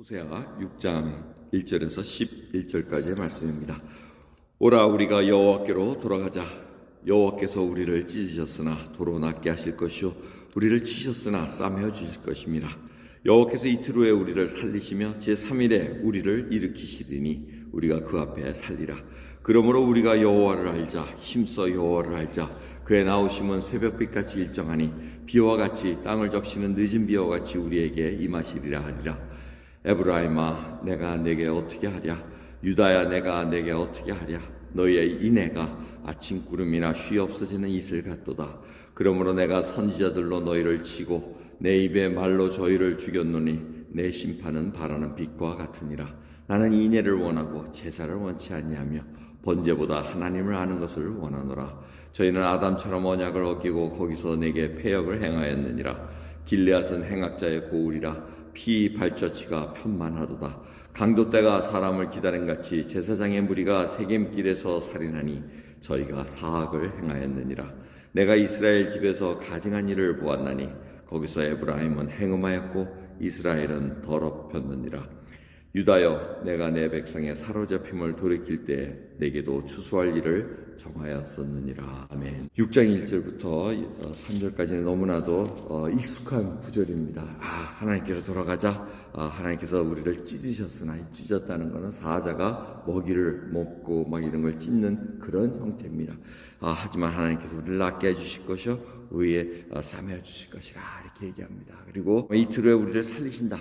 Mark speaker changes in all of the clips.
Speaker 1: 호세아 6장 1절에서 11절까지의 말씀입니다. 오라 우리가 여호와께로 돌아가자. 여호와께서 우리를 찢으셨으나 도로 낫게 하실 것이요 우리를 치셨으나 싸매어 주실 것입니다. 여호와께서 이틀 후에 우리를 살리시며 제 3일에 우리를 일으키시리니 우리가 그 앞에 살리라. 그러므로 우리가 여호와를 알자 힘써 여호와를 알자 그의 나오심은 새벽빛같이 일정하니 비와 같이 땅을 적시는 늦은 비와 같이 우리에게 임하시리라 하리라. 에브라임아 내가 내게 어떻게 하랴? 유다야 내가 내게 어떻게 하랴? 너희의 이내가 아침 구름이나 쉬 없어지는 이슬 같도다. 그러므로 내가 선지자들로 너희를 치고 내 입에 말로 저희를 죽였노니 내 심판은 바라는 빛과 같으니라. 나는 인애를 원하고 제사를 원치 아니하며 번제보다 하나님을 아는 것을 원하노라. 저희는 아담처럼 언약을 어기고 거기서 내게 폐역을 행하였느니라. 길레앗은 행악자의 고울이라 피 발자취가 편만하도다. 강도 때가 사람을 기다린 같이 제사장의 무리가 세겜길에서 살인하니 저희가 사악을 행하였느니라. 내가 이스라엘 집에서 가증한 일을 보았나니 거기서 에브라임은 행음하였고 이스라엘은 더럽혔느니라. 유다여 내가 내 백성의 사로잡힘을 돌이킬 때 내게도 추수할 일을 정하였었느니라. 아멘. 6장 1절부터 3절까지는 너무나도 어, 익숙한 구절입니다. 아, 하나님께로 돌아가자. 아, 하나님께서 우리를 찢으셨으나 이 찢었다는 것은 사자가 먹이를 먹고 막 이런 걸 찢는 그런 형태입니다. 아, 하지만 하나님께서 우리를 낫게 해주실 것이요 의에 어, 싸매어 주실 것이라 이렇게 얘기합니다. 그리고 이틀 후에 우리를 살리신다.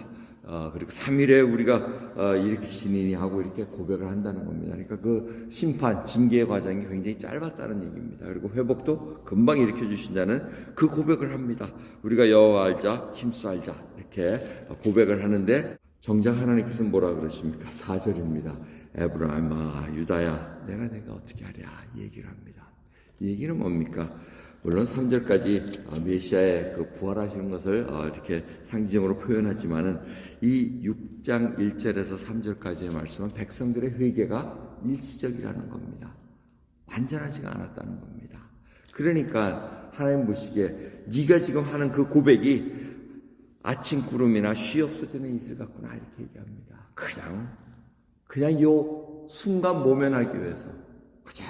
Speaker 1: 어, 그리고 3일에 우리가 어, 일으키시니 하고 이렇게 고백을 한다는 겁니다. 그러니까 그 심판, 징계의 과정이 굉장히 짧았다는 얘기입니다. 그리고 회복도 금방 일으켜 주신다는 그 고백을 합니다. 우리가 여호와 알자, 힘써 알자 이렇게 고백을 하는데 정작 하나님께서는 뭐라 그러십니까? 4절입니다. 에브라임아, 유다야, 내가 내가 어떻게 하랴 이 얘기를 합니다. 이 얘기는 뭡니까? 물론 3절까지 메시아의 그 부활하시는 것을 어, 이렇게 상징적으로 표현하지만은 이 6장 1절에서 3절까지의 말씀은 백성들의 회개가 일시적이라는 겁니다. 완전하지가 않았다는 겁니다. 그러니까 하나님 보시기에 네가 지금 하는 그 고백이 아침 구름이나 쉬 없어지는 이슬 같구나 이렇게 얘기합니다. 그냥 그냥 요 순간 모면하기 위해서 그저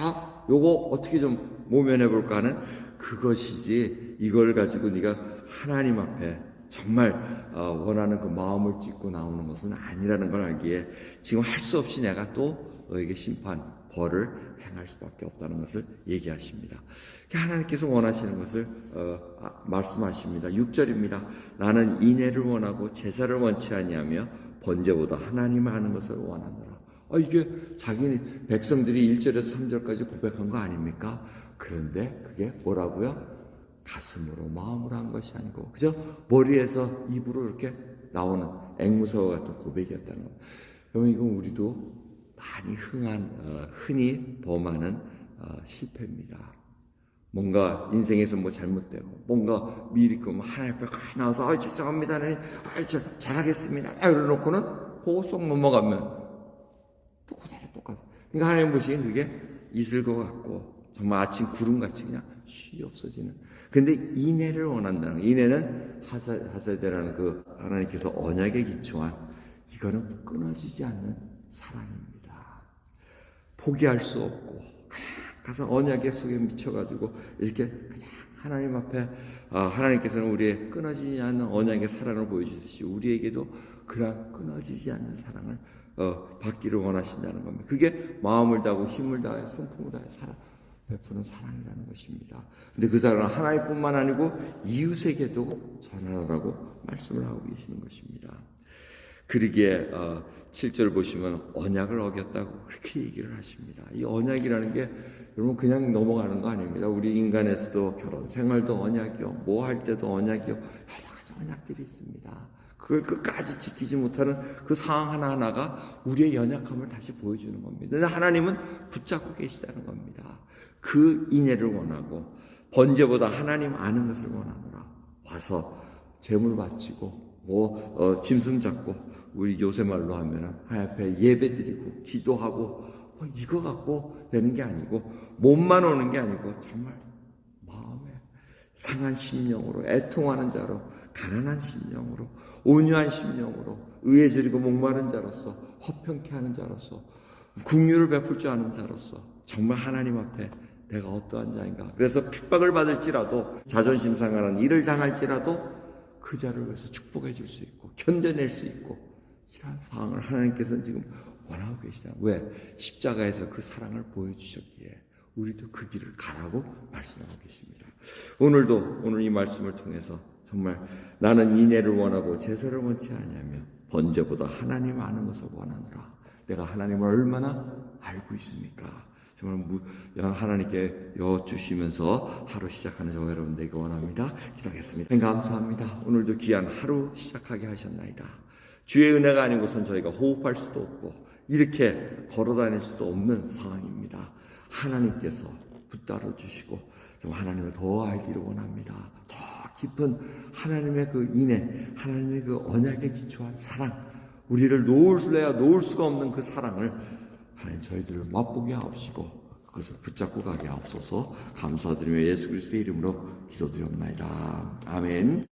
Speaker 1: 요거 어떻게 좀 모면해 볼까 하는 그것이지 이걸 가지고 네가 하나님 앞에 정말 어, 원하는 그 마음을 찢고 나오는 것은 아니라는 걸 알기에 지금 할 수 없이 내가 또 너에게 심판 벌을 행할 수밖에 없다는 것을 얘기하십니다. 하나님께서 원하시는 것을 어, 아, 말씀하십니다. 6절입니다. 나는 인애를 원하고 제사를 원치 아니하며 번제보다 하나님을 아는 것을 원하노라. 아, 이게 자기 백성들이 1절에서 3절까지 고백한 거 아닙니까? 그런데 그게 뭐라고요? 가슴으로 마음으로 한 것이 아니고 그저 머리에서 입으로 이렇게 나오는 앵무새와 같은 고백이었다는 거. 여러분 이건 우리도 많이 흥한 어, 흔히 범하는 어, 실패입니다. 뭔가 인생에서 뭐 잘못되고 뭔가 미리 그뭐 하나님 앞에 나와서 아 죄송합니다 하나님 아 잘하겠습니다 이러놓고는 그거 쏙 넘어가면. 그러니까 하나님 보시기엔 그게 있을 것 같고 정말 아침 구름같이 그냥 쉬 없어지는. 근데 인애를 원한다는 거. 인애는 하사, 하사대라는 그 하나님께서 언약에 기초한 이거는 끊어지지 않는 사랑입니다. 포기할 수 없고 그냥 가서 언약의 속에 미쳐가지고 이렇게 그냥 하나님 앞에 아, 하나님께서는 우리의 끊어지지 않는 언약의 사랑을 보여주듯이 우리에게도 그런 끊어지지 않는 사랑을 어, 받기를 원하신다는 겁니다. 그게 마음을 다하고 힘을 다해 손품을 다해 사랑 베푸는 사랑이라는 것입니다. 근데 그 사랑은 하나님뿐만 아니고 이웃에게도 전하라고 말씀을 하고 계시는 것입니다. 그러기에 어, 7절 보시면 언약을 어겼다고 그렇게 얘기를 하십니다. 이 언약이라는 게 여러분 그냥 넘어가는 거 아닙니다. 우리 인간에서도 결혼 생활도 언약이요, 뭐 할 때도 언약이요, 여러 가지 언약들이 있습니다. 그걸 끝까지 지키지 못하는 그 상황 하나하나가 우리의 연약함을 다시 보여주는 겁니다. 하나님은 붙잡고 계시다는 겁니다. 그 인애를 원하고 번제보다 하나님 아는 것을 원하노라. 와서 재물 바치고 뭐 어, 짐승 잡고 우리 요새 말로 하면은 하나님 앞에 예배 드리고 기도하고 뭐 이거 갖고 되는 게 아니고 몸만 오는 게 아니고 정말 마음에 상한 심령으로 애통하는 자로 가난한 심령으로 온유한 심령으로 의에 지르고 목마른 자로서 허평케 하는 자로서 국류를 베풀 줄 아는 자로서 정말 하나님 앞에 내가 어떠한 자인가 그래서 핍박을 받을지라도 자존심 상하는 일을 당할지라도 그 자를 위해서 축복해 줄 수 있고 견뎌낼 수 있고 이러한 상황을 하나님께서는 지금 원하고 계시다. 왜? 십자가에서 그 사랑을 보여주셨기에 우리도 그 길을 가라고 말씀하고 계십니다. 오늘도 오늘 이 말씀을 통해서 정말 나는 인애를 원하고 제사를 원치 않냐며 번제보다 하나님 아는 것을 원하노라. 내가 하나님을 얼마나 알고 있습니까? 정말 무, 하나님께 여쭈시면서 하루 시작하는 저와 여러분 되기 원합니다. 기도하겠습니다. 감사합니다. 오늘도 귀한 하루 시작하게 하셨나이다. 주의 은혜가 아니고선 저희가 호흡할 수도 없고 이렇게 걸어 다닐 수도 없는 상황입니다. 하나님께서 붙들어 주시고 좀 하나님을 더 알기를 원합니다. 더 깊은 하나님의 그 인애, 하나님의 그 언약에 기초한 사랑, 우리를 놓을래야 놓을 수가 없는 그 사랑을 하나님 저희들을 맛보게 하옵시고 그것을 붙잡고 가게 하옵소서 감사드리며 예수 그리스도의 이름으로 기도드리옵나이다. 아멘.